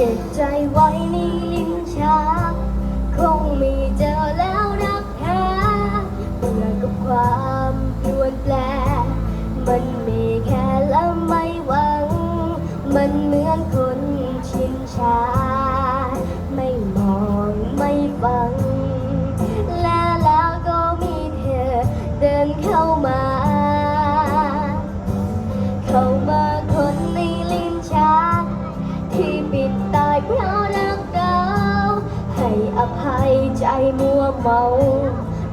ก็บใจไว้ในลิ้นชา คงมีเจอแล้วรักแท้เบื่อกับความปลวนแปล มันมีแค่และไม่หวัง มันเหมือนคนชินชา ให้ใจมัวเมา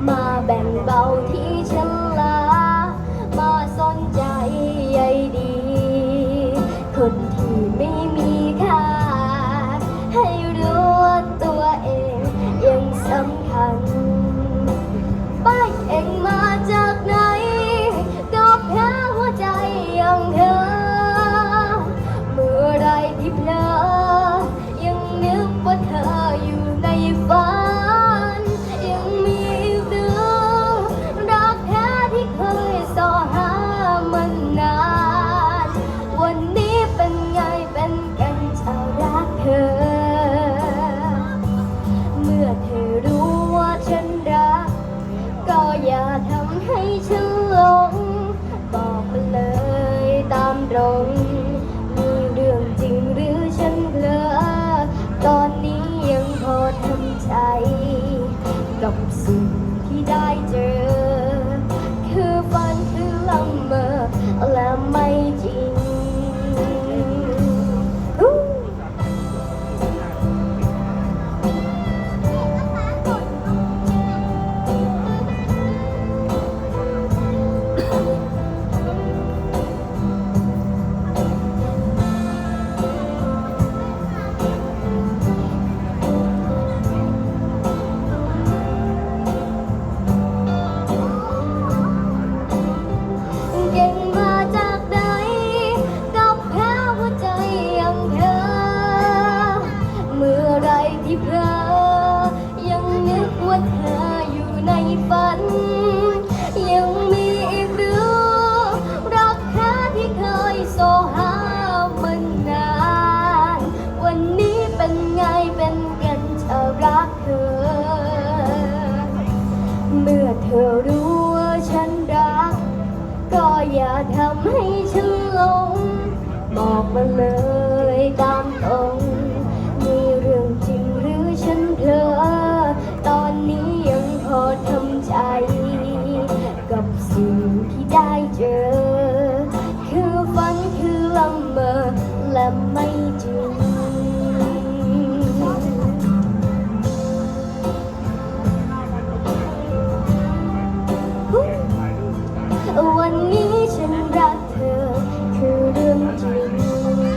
มาแบ่งเบาที่ฉัน ทำให้ฉันหลงบอกมาเลยตามตรงมีเรื่องจริงหรือฉันเผลอตอนนี้ยังพอทำใจ กับสิ่งที่ได้เจอ